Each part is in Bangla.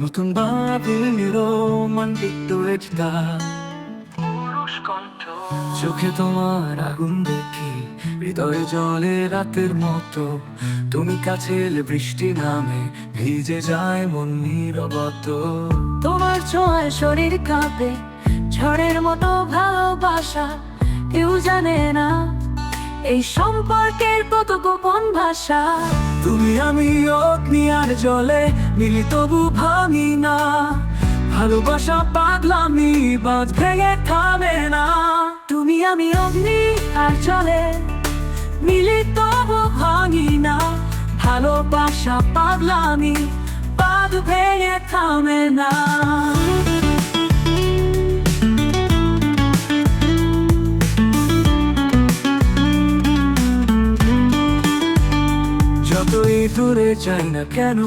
নতুন ভাবে রোমান্টিক চোখে তোমার আগুন দেখি, হৃদয়ে জলে রাতের মতো। তুমি কাছে বৃষ্টি নামে ভিজে যায় মন নীরবত। তোমার ছোঁয়ায় শরীর কাঁপে, ঝড়ের মতো ভালোবাসা, কেউ জানে না এই সম্পর্কের কত গোপন ভাষা। তুমি আমি অগ্নি আর জলে মিলি তবু ভাঙি না। ভালোবাসা পাগলামি বাজ ভেঙে থামে না। তুমি আমি অগ্নি আর চলে মিলি তবু ভাঙি না। ভালোবাসা পাগলামি বাদ ভেঙে থামে না। যতই দূরে যাই না কেন,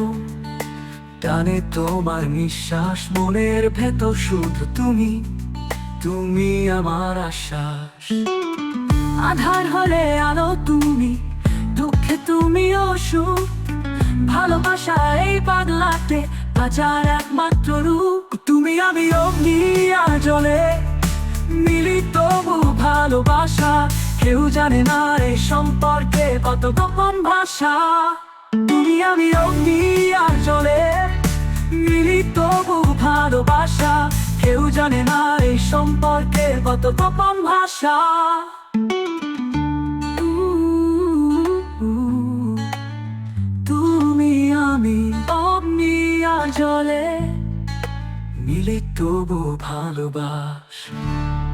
টানে তোমার নিঃশ্বাস, মনের ভেতর শুধু তুমি তুমি আমার আশ্বাস। আধার হলে আলো তুমি, দুঃখে তুমি সুখ ভালোবাসা এই পাগলাতে বাজার একমাত্র রূপ। তুমি আমি অগ্নি আর জলে কেউ জানে না এই সম্পর্কে কত গোপন ভাষা। তুমি আমি অগ্নি আর জলে মিলিত তবু ভালোবাসা। কেউ জানে না এই সম্পর্কে কত গোপন ভাষা। তুমি, আমি, অগ্নি আর জলে মিলে তবু ভালোবাসা।